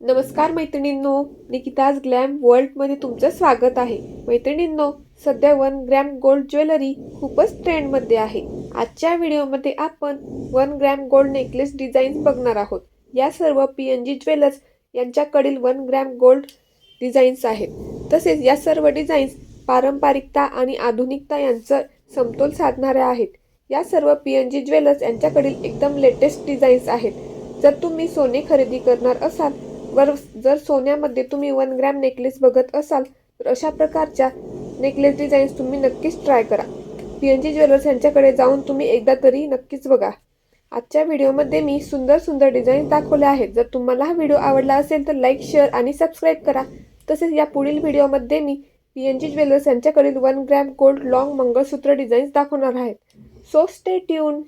नमस्कार मैत्रिणींनो निकिताज ग्लॅम वर्ल्डमध्ये तुमचं स्वागत आहे. मैत्रिणींनो सध्या वन ग्रॅम गोल्ड ज्वेलरी खूपच ट्रेंडमध्ये आहे. आजच्या व्हिडिओमध्ये आपण one gram gold necklace designs बघणार आहोत. या सर्व पी एन जी ज्वेलर्स यांच्याकडील वन ग्रॅम गोल्ड डिझाईन्स आहेत. तसेच या सर्व डिझाईन्स पारंपरिकता आणि आधुनिकता यांचं समतोल साधणाऱ्या आहेत. या सर्व पी एन जी ज्वेलर्स यांच्याकडील एकदम लेटेस्ट डिझाईन्स आहेत. जर तुम्ही सोने खरेदी करणार असाल वर जर सोन्यामध्ये तुम्ही वन ग्रॅम नेकलेस बघत असाल तर अशा प्रकारच्या नेकलेस डिझाईन्स तुम्ही नक्कीच ट्राय करा. पी एन जी ज्वेलर्स यांच्याकडे जाऊन तुम्ही एकदा तरी नक्कीच बघा. आजच्या व्हिडिओमध्ये मी सुंदर सुंदर डिझाईन दाखवले आहेत. जर तुम्हाला हा व्हिडिओ आवडला असेल तर लाईक शेअर आणि सबस्क्राईब करा. तसेच या पुढील व्हिडिओमध्ये मी पी एन जी ज्वेलर्स यांच्याकडील one gram gold long mangalsutra designs दाखवणार आहेत. So stay tune